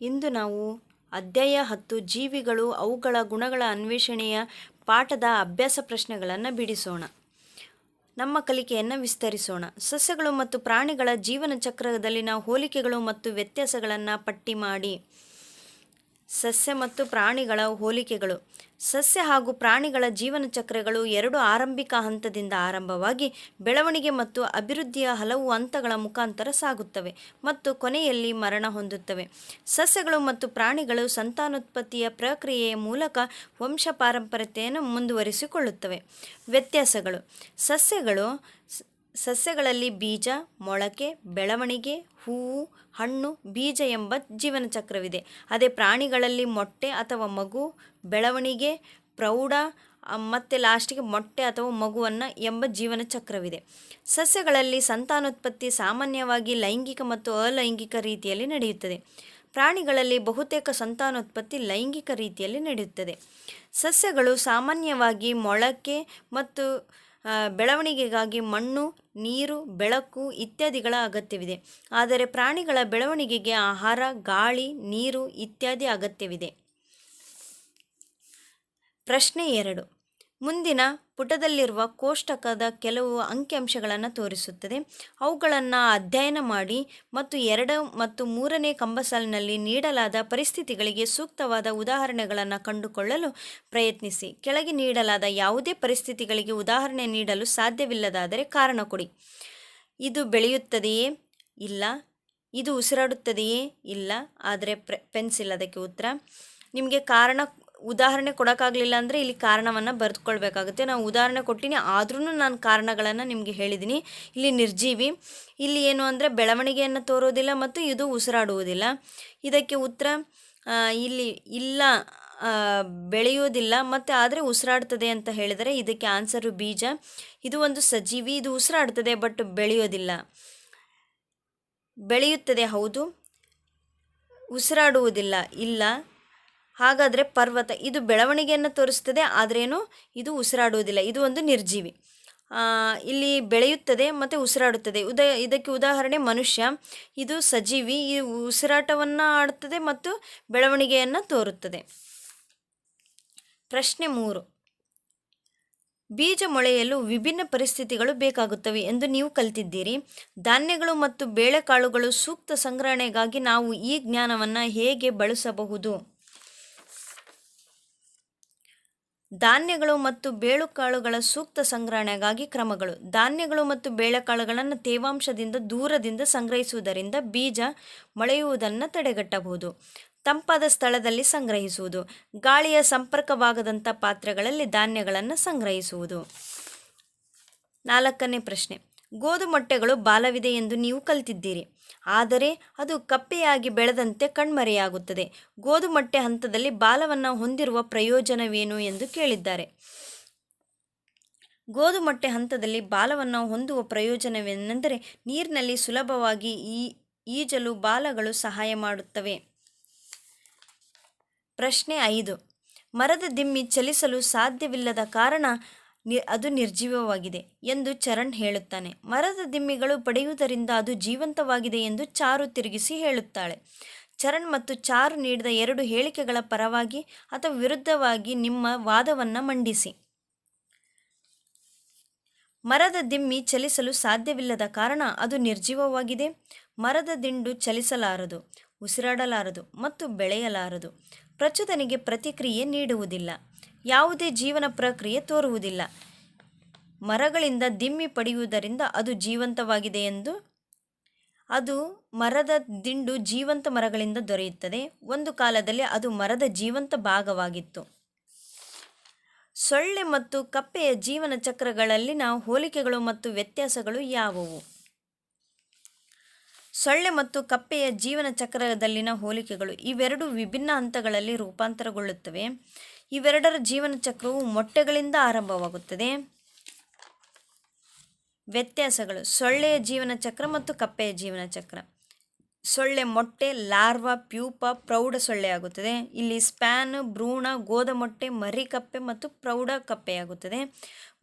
ಇಂದು ನಾವು ಅಧ್ಯಾಯ ಹತ್ತು, ಜೀವಿಗಳು ಅವುಗಳ ಗುಣಗಳ ಅನ್ವೇಷಣೆಯ ಪಾಠದ ಅಭ್ಯಾಸ ಪ್ರಶ್ನೆಗಳನ್ನು ಬಿಡಿಸೋಣ. ನಮ್ಮ ಕಲಿಕೆಯನ್ನು ವಿಸ್ತರಿಸೋಣ. ಸಸ್ಯಗಳು ಮತ್ತು ಪ್ರಾಣಿಗಳ ಜೀವನ ಚಕ್ರದಲ್ಲಿನ ಹೋಲಿಕೆಗಳು ಮತ್ತು ವ್ಯತ್ಯಾಸಗಳನ್ನು ಪಟ್ಟಿ ಮಾಡಿ ಸಸ್ಯ ಮತ್ತು ಪ್ರಾಣಿಗಳ ಹೋಲಿಕೆಗಳು. ಸಸ್ಯ ಹಾಗೂ ಪ್ರಾಣಿಗಳ ಜೀವನ ಚಕ್ರಗಳು ಎರಡು ಆರಂಭಿಕ ಹಂತದಿಂದ ಆರಂಭವಾಗಿ ಬೆಳವಣಿಗೆ ಮತ್ತು ಅಭಿವೃದ್ಧಿಯ ಹಲವು ಹಂತಗಳ ಮುಖಾಂತರ ಸಾಗುತ್ತವೆ ಮತ್ತು ಕೊನೆಯಲ್ಲಿ ಮರಣ ಹೊಂದುತ್ತವೆ. ಸಸ್ಯಗಳು ಮತ್ತು ಪ್ರಾಣಿಗಳು ಸಂತಾನೋತ್ಪತ್ತಿಯ ಪ್ರಕ್ರಿಯೆಯ ಮೂಲಕ ವಂಶ ಪಾರಂಪರ್ಯತೆಯನ್ನು ಮುಂದುವರಿಸಿಕೊಳ್ಳುತ್ತವೆ. ವ್ಯತ್ಯಾಸಗಳು. ಸಸ್ಯಗಳು ಸಸ್ಯಗಳಲ್ಲಿ ಬೀಜ, ಮೊಳಕೆ, ಬೆಳವಣಿಗೆ, ಹೂವು, ಹಣ್ಣು, ಬೀಜ ಎಂಬ ಜೀವನ ಚಕ್ರವಿದೆ ಅದೇ ಪ್ರಾಣಿಗಳಲ್ಲಿ ಮೊಟ್ಟೆ ಅಥವಾ ಮಗು, ಬೆಳವಣಿಗೆ, ಪ್ರೌಢ ಮತ್ತು ಲಾಸ್ಟಿಗೆ ಮೊಟ್ಟೆ ಅಥವಾ ಮಗುವನ್ನು ಎಂಬ ಜೀವನ ಚಕ್ರವಿದೆ ಸಸ್ಯಗಳಲ್ಲಿ ಸಂತಾನೋತ್ಪತ್ತಿ ಸಾಮಾನ್ಯವಾಗಿ ಲೈಂಗಿಕ ಮತ್ತು ಅಲೈಂಗಿಕ ರೀತಿಯಲ್ಲಿ ನಡೆಯುತ್ತದೆ. ಪ್ರಾಣಿಗಳಲ್ಲಿ ಬಹುತೇಕ ಸಂತಾನೋತ್ಪತ್ತಿ ಲೈಂಗಿಕ ರೀತಿಯಲ್ಲಿ ನಡೆಯುತ್ತದೆ. ಸಸ್ಯಗಳು ಸಾಮಾನ್ಯವಾಗಿ ಮೊಳಕೆ ಮತ್ತು ಬೆಳವಣಿಗೆಗಾಗಿ ಮಣ್ಣು, ನೀರು, ಬೆಳಕು ಇತ್ಯಾದಿಗಳ ಅಗತ್ಯವಿದೆ. ಆದರೆ ಪ್ರಾಣಿಗಳ ಬೆಳವಣಿಗೆಗೆ ಆಹಾರ, ಗಾಳಿ, ನೀರು ಇತ್ಯಾದಿ ಅಗತ್ಯವಿದೆ. ಪ್ರಶ್ನೆ ಎರಡು. ಮುಂದಿನ ಪುಟದಲ್ಲಿರುವ ಕೋಷ್ಟಕದ ಕೆಲವು ಅಂಕಿಅಂಶಗಳನ್ನು ತೋರಿಸುತ್ತದೆ. ಅವುಗಳನ್ನು ಅಧ್ಯಯನ ಮಾಡಿ ಮತ್ತು ಎರಡು ಮತ್ತು ಮೂರನೇ ಕಂಬಸಾಲಿನಲ್ಲಿ ನೀಡಲಾದ ಪರಿಸ್ಥಿತಿಗಳಿಗೆ ಸೂಕ್ತವಾದ ಉದಾಹರಣೆಗಳನ್ನು ಕಂಡುಕೊಳ್ಳಲು ಪ್ರಯತ್ನಿಸಿ. ಕೆಳಗೆ ನೀಡಲಾದ ಯಾವುದೇ ಪರಿಸ್ಥಿತಿಗಳಿಗೆ ಉದಾಹರಣೆ ನೀಡಲು ಸಾಧ್ಯವಿಲ್ಲದಾದರೆ ಕಾರಣ ಕೊಡಿ. ಇದು ಬೆಳೆಯುತ್ತದೆಯೇ? ಇಲ್ಲ. ಇದು ಉಸಿರಾಡುತ್ತದೆಯೇ? ಇಲ್ಲ. ಆದರೆ ಪ್ರ, ಪೆನ್ಸಿಲ್ ಅದಕ್ಕೆ ಉತ್ತರ. ನಿಮಗೆ ಕಾರಣ ಉದಾಹರಣೆ ಕೊಡೋಕ್ಕಾಗಲಿಲ್ಲ ಅಂದರೆ ಇಲ್ಲಿ ಕಾರಣವನ್ನು ಬರೆದುಕೊಳ್ಬೇಕಾಗುತ್ತೆ. ನಾವು ಉದಾಹರಣೆ ಕೊಟ್ಟಿನಿ ಆದ್ರೂ ನಾನು ಕಾರಣಗಳನ್ನು ನಿಮಗೆ ಹೇಳಿದ್ದೀನಿ ಇಲ್ಲಿ ನಿರ್ಜೀವಿ, ಇಲ್ಲಿ ಏನು ಅಂದರೆ ಬೆಳವಣಿಗೆಯನ್ನು ತೋರೋದಿಲ್ಲ ಮತ್ತು ಇದು ಉಸಿರಾಡುವುದಿಲ್ಲ. ಇದಕ್ಕೆ ಉತ್ತರ ಇಲ್ಲಿ ಇಲ್ಲ ಬೆಳೆಯೋದಿಲ್ಲ ಮತ್ತು ಆದರೆ ಉಸಿರಾಡ್ತದೆ ಅಂತ ಹೇಳಿದರೆ ಇದಕ್ಕೆ ಆನ್ಸರು ಬೀಜ. ಇದು ಒಂದು ಸಜೀವಿ, ಇದು ಉಸಿರಾಡ್ತದೆ ಬಟ್ ಬೆಳೆಯೋದಿಲ್ಲ ಬೆಳೆಯುತ್ತದೆ ಹೌದು, ಉಸಿರಾಡುವುದಿಲ್ಲ, ಇಲ್ಲ. ಹಾಗಾದರೆ ಪರ್ವತ, ಇದು ಬೆಳವಣಿಗೆಯನ್ನು ತೋರಿಸ್ತದೆ, ಆದ್ರೇನು ಇದು ಉಸಿರಾಡುವುದಿಲ್ಲ, ಇದು ಒಂದು ನಿರ್ಜೀವಿ. ಇಲ್ಲಿ ಬೆಳೆಯುತ್ತದೆ ಮತ್ತು ಉಸಿರಾಡುತ್ತದೆ. ಉದ ಇದಕ್ಕೆ ಉದಾಹರಣೆ ಮನುಷ್ಯ. ಇದು ಸಜೀವಿ, ಈ ಉಸಿರಾಟವನ್ನು ಆಡುತ್ತದೆ ಮತ್ತು ಬೆಳವಣಿಗೆಯನ್ನು ತೋರುತ್ತದೆ. ಪ್ರಶ್ನೆ ಮೂರು. ಬೀಜ ಮೊಳೆಯಲು ವಿಭಿನ್ನ ಪರಿಸ್ಥಿತಿಗಳು ಬೇಕಾಗುತ್ತವೆ ಎಂದು ನೀವು ಕಲಿತಿದ್ದೀರಿ. ಧಾನ್ಯಗಳು ಮತ್ತು ಬೇಳೆಕಾಳುಗಳು ಸೂಕ್ತ ಸಂಗ್ರಹಣೆಗಾಗಿ ನಾವು ಈ ಜ್ಞಾನವನ್ನು ಹೇಗೆ ಬಳಸಬಹುದು? ಧಾನ್ಯಗಳು ಮತ್ತು ಬೇಳುಕಾಳುಗಳ ಸೂಕ್ತ ಸಂಗ್ರಹಣೆಗಾಗಿ ಕ್ರಮಗಳು. ಧಾನ್ಯಗಳು ಮತ್ತು ಬೇಳೆಕಾಳುಗಳನ್ನು ತೇವಾಂಶದಿಂದ ದೂರದಿಂದ ಸಂಗ್ರಹಿಸುವುದರಿಂದ ಬೀಜ ಮೊಳೆಯುವುದನ್ನು ತಡೆಗಟ್ಟಬಹುದು. ತಂಪಾದ ಸ್ಥಳದಲ್ಲಿ ಸಂಗ್ರಹಿಸುವುದು. ಗಾಳಿಯ ಸಂಪರ್ಕವಾಗದಂಥ ಪಾತ್ರೆಗಳಲ್ಲಿ ಧಾನ್ಯಗಳನ್ನು ಸಂಗ್ರಹಿಸುವುದು. ನಾಲ್ಕನೇ ಪ್ರಶ್ನೆ. ಗೋಧುಮೊಟ್ಟೆಗಳು ಬಾಲವಿದೆ ಎಂದು ನೀವು ಕಲಿತಿದ್ದೀರಿ. ಆದರೆ ಅದು ಕಪ್ಪೆಯಾಗಿ ಬೆಳೆದಂತೆ ಕಣ್ಮರೆಯಾಗುತ್ತದೆ. ಗೋಧುಮೊಟ್ಟೆ ಹಂತದಲ್ಲಿ ಬಾಲವನ್ನು ಹೊಂದಿರುವ ಪ್ರಯೋಜನವೇನು ಎಂದು ಕೇಳಿದ್ದಾರೆ. ಗೋಧುಮೊಟ್ಟೆ ಹಂತದಲ್ಲಿ ಬಾಲವನ್ನು ಹೊಂದುವ ಪ್ರಯೋಜನವೇನೆಂದರೆ ನೀರಿನಲ್ಲಿ ಸುಲಭವಾಗಿ ಈ ಈಜಲು ಬಾಲಗಳು ಸಹಾಯ ಮಾಡುತ್ತವೆ. ಪ್ರಶ್ನೆ ಐದು. ಮರದ ದಿಮ್ಮಿ ಚಲಿಸಲು ಸಾಧ್ಯವಿಲ್ಲದ ಕಾರಣ ಅದು ನಿರ್ಜೀವವಾಗಿದೆ ಎಂದು ಚರಣ್ ಹೇಳುತ್ತಾನೆ. ಮರದ ದಿಮ್ಮಿಗಳು ಪಡೆಯುವುದರಿಂದ ಅದು ಜೀವಂತವಾಗಿದೆ ಎಂದು ಚಾರು ತಿರುಗಿಸಿ ಹೇಳುತ್ತಾಳೆ. ಚರಣ್ ಮತ್ತು ಚಾರು ನೀಡಿದ ಎರಡು ಹೇಳಿಕೆಗಳ ಪರವಾಗಿ ಅಥವಾ ವಿರುದ್ಧವಾಗಿ ನಿಮ್ಮ ವಾದವನ್ನು ಮಂಡಿಸಿ. ಮರದ ದಿಮ್ಮಿ ಚಲಿಸಲು ಸಾಧ್ಯವಿಲ್ಲದ ಕಾರಣ ಅದು ನಿರ್ಜೀವವಾಗಿದೆ. ಮರದ ದಿಂಡು ಚಲಿಸಲಾರದು, ಉಸಿರಾಡಲಾರದು ಮತ್ತು ಬೆಳೆಯಲಾರದು. ಪ್ರಚೋದನೆಗೆ ಪ್ರತಿಕ್ರಿಯೆ ನೀಡುವುದಿಲ್ಲ. ಯಾವುದೇ ಜೀವನ ಪ್ರಕ್ರಿಯೆ ತೋರುವುದಿಲ್ಲ. ಮರಗಳಿಂದ ದಿಮ್ಮಿ ಪಡೆಯುವುದರಿಂದ ಅದು ಜೀವಂತವಾಗಿದೆ ಎಂದು. ಅದು ಮರದ ದಿಂಡು ಜೀವಂತ ಮರಗಳಿಂದ ದೊರೆಯುತ್ತದೆ. ಒಂದು ಕಾಲದಲ್ಲಿ ಅದು ಮರದ ಜೀವಂತ ಭಾಗವಾಗಿತ್ತು. ಸೊಳ್ಳೆ ಮತ್ತು ಕಪ್ಪೆಯ ಜೀವನ ಚಕ್ರಗಳಲ್ಲಿನ ಹೋಲಿಕೆಗಳು ಮತ್ತು ವ್ಯತ್ಯಾಸಗಳು ಯಾವುವು? ಸೊಳ್ಳೆ ಮತ್ತು ಕಪ್ಪೆಯ ಜೀವನ ಚಕ್ರದಲ್ಲಿನ ಹೋಲಿಕೆಗಳು ಇವೆರಡು ವಿಭಿನ್ನ ಹಂತಗಳಲ್ಲಿ ರೂಪಾಂತರಗೊಳ್ಳುತ್ತವೆ. ಇವೆರಡರ ಜೀವನ ಚಕ್ರವು ಮೊಟ್ಟೆಗಳಿಂದ ಆರಂಭವಾಗುತ್ತದೆ. ವ್ಯತ್ಯಾಸಗಳು. ಸೊಳ್ಳೆಯ ಜೀವನ ಚಕ್ರ ಮತ್ತು ಕಪ್ಪೆಯ ಜೀವನ ಚಕ್ರ. ಸೊಳ್ಳೆ ಮೊಟ್ಟೆ, ಲಾರ್ವಾ, ಪ್ಯೂಪ, ಪ್ರೌಢ ಸೊಳ್ಳೆ ಆಗುತ್ತದೆ. ಇಲ್ಲಿ ಸ್ಪ್ಯಾನ್, ಭ್ರೂಣ ಮರಿ ಕಪ್ಪೆ ಮತ್ತು ಪ್ರೌಢ ಕಪ್ಪೆಯಾಗುತ್ತದೆ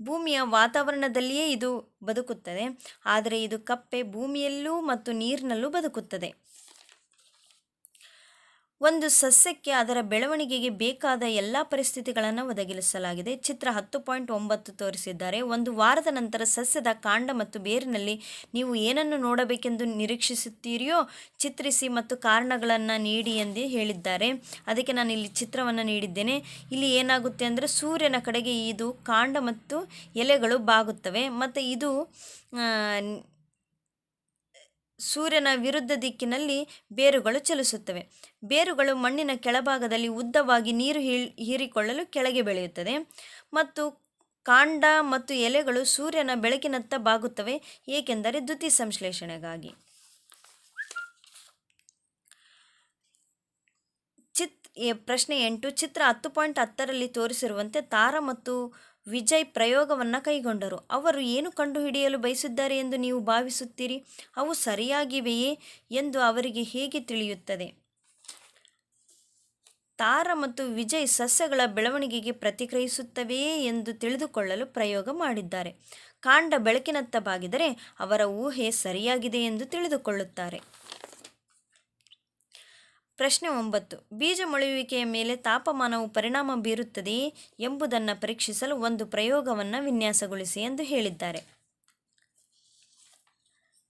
ಭೂಮಿಯ ವಾತಾವರಣದಲ್ಲಿಯೇ ಇದು ಬದುಕುತ್ತದೆ. ಆದರೆ ಇದು ಕಪ್ಪೆ ಭೂಮಿಯಲ್ಲೂ ಮತ್ತು ನೀರಿನಲ್ಲೂ ಬದುಕುತ್ತದೆ. ಒಂದು ಸಸ್ಯಕ್ಕೆ ಅದರ ಬೆಳವಣಿಗೆಗೆ ಬೇಕಾದ ಎಲ್ಲ ಪರಿಸ್ಥಿತಿಗಳನ್ನು ಒದಗಿಸಲಾಗಿದೆ. ಚಿತ್ರ ಹತ್ತು ಪಾಯಿಂಟ್ ಒಂಬತ್ತು ತೋರಿಸಿದ್ದಾರೆ. ಒಂದು ವಾರದ ನಂತರ ಸಸ್ಯದ ಕಾಂಡ ಮತ್ತು ಬೇರಿನಲ್ಲಿ ನೀವು ಏನನ್ನು ನೋಡಬೇಕೆಂದು ನಿರೀಕ್ಷಿಸುತ್ತೀರಿಯೋ ಚಿತ್ರಿಸಿ ಮತ್ತು ಕಾರಣಗಳನ್ನು ನೀಡಿ ಎಂದು ಹೇಳಿದ್ದಾರೆ. ಅದಕ್ಕೆ ನಾನು ಇಲ್ಲಿ ಚಿತ್ರವನ್ನು ನೀಡಿದ್ದೇನೆ. ಇಲ್ಲಿ ಏನಾಗುತ್ತೆ ಅಂದರೆ ಸೂರ್ಯನ ಕಡೆಗೆ ಇದು ಕಾಂಡ ಮತ್ತು ಎಲೆಗಳು ಬಾಗುತ್ತವೆ. ಮತ್ತು ಇದು ಸೂರ್ಯನ ವಿರುದ್ಧ ದಿಕ್ಕಿನಲ್ಲಿ ಬೇರುಗಳು ಚಲಿಸುತ್ತವೆ. ಬೇರುಗಳು ಮಣ್ಣಿನ ಕೆಳಭಾಗದಲ್ಲಿ ಉದ್ದವಾಗಿ ನೀರು ಹೀರಿಕೊಳ್ಳಲು ಕೆಳಗೆ ಬೆಳೆಯುತ್ತದೆ. ಮತ್ತು ಕಾಂಡ ಮತ್ತು ಎಲೆಗಳು ಸೂರ್ಯನ ಬೆಳಕಿನತ್ತ ಬಾಗುತ್ತವೆ, ಏಕೆಂದರೆ ದ್ಯುತಿ ಸಂಶ್ಲೇಷಣೆಗಾಗಿ. ಚಿತ್ ಪ್ರಶ್ನೆ ಎಂಟು, ಚಿತ್ರ ಹತ್ತು ಪಾಯಿಂಟ್ ಹತ್ತರಲ್ಲಿ ತೋರಿಸಿರುವಂತೆ ತಾರ ಮತ್ತು ವಿಜಯ್ ಪ್ರಯೋಗವನ್ನು ಕೈಗೊಂಡರು. ಅವರು ಏನು ಕಂಡುಹಿಡಿಯಲು ಬಯಸಿದ್ದಾರೆ ಎಂದು ನೀವು ಭಾವಿಸುತ್ತೀರಿ? ಅವು ಸರಿಯಾಗಿವೆಯೇ ಎಂದು ಅವರಿಗೆ ಹೇಗೆ ತಿಳಿಯುತ್ತದೆ? ತಾರ ಮತ್ತು ವಿಜಯ್ ಸಸ್ಯಗಳ ಬೆಳವಣಿಗೆಗೆ ಪ್ರತಿಕ್ರಿಯಿಸುತ್ತವೆಯೇ ಎಂದು ತಿಳಿದುಕೊಳ್ಳಲು ಪ್ರಯೋಗ ಮಾಡಿದ್ದಾರೆ. ಕಾಂಡ ಬೆಳಕಿನತ್ತ ಬಾಗಿದರೆ ಅವರ ಊಹೆ ಸರಿಯಾಗಿದೆ ಎಂದು ತಿಳಿದುಕೊಳ್ಳುತ್ತಾರೆ. ಪ್ರಶ್ನೆ ಒಂಬತ್ತು. ಬೀಜ ಮೊಳೆಯುವಿಕೆಯ ಮೇಲೆ ತಾಪಮಾನವು ಪರಿಣಾಮ ಬೀರುತ್ತದೆಯೇ ಎಂಬುದನ್ನು ಪರೀಕ್ಷಿಸಲು ಒಂದು ಪ್ರಯೋಗವನ್ನು ವಿನ್ಯಾಸಗೊಳಿಸಿ ಎಂದು ಹೇಳಿದ್ದಾರೆ.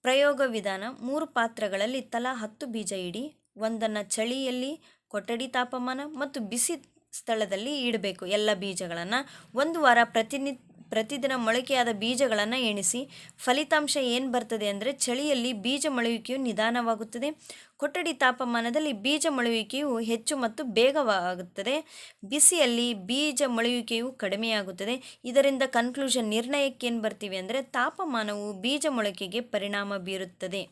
ಪ್ರಯೋಗ ವಿಧಾನ, ಮೂರು ಪಾತ್ರಗಳಲ್ಲಿ ತಲಾ ಹತ್ತು ಬೀಜ ಇಡಿ, ಒಂದನ್ನು ಚಳಿಯಲ್ಲಿ ಕೊಠಡಿ ತಾಪಮಾನ ಮತ್ತು ಬಿಸಿ ಸ್ಥಳದಲ್ಲಿ ಇಡಬೇಕು. ಎಲ್ಲ ಬೀಜಗಳನ್ನು ಒಂದು ವಾರ ಪ್ರತಿನಿ ಪ್ರತಿದಿನ ಮೊಳಕೆಯಾದ ಬೀಜಗಳನ್ನು ಎಣಿಸಿ ಫಲಿತಾಂಶ ಏನು ಬರ್ತದೆ ಅಂದರೆ ಚಳಿಯಲ್ಲಿ ಬೀಜ ಮೊಳೆಯುವಿಕೆಯು ನಿಧಾನವಾಗುತ್ತದೆ. ಕೊಠಡಿ ತಾಪಮಾನದಲ್ಲಿ ಬೀಜ ಮೊಳೆಯುವಿಕೆಯು ಹೆಚ್ಚು ಮತ್ತು ಬೇಗವಾಗುತ್ತದೆ ಬಿಸಿಯಲ್ಲಿ ಬೀಜ ಮೊಳೆಯುವಿಕೆಯು ಕಡಿಮೆಯಾಗುತ್ತದೆ. ಇದರಿಂದ ಕನ್ಕ್ಲೂಷನ್ ನಿರ್ಣಯಕ್ಕೆ ಏನು ಬರ್ತೀವಿ ಅಂದರೆ ತಾಪಮಾನವು ಬೀಜ ಮೊಳಕೆಗೆ ಪರಿಣಾಮ ಬೀರುತ್ತದೆ.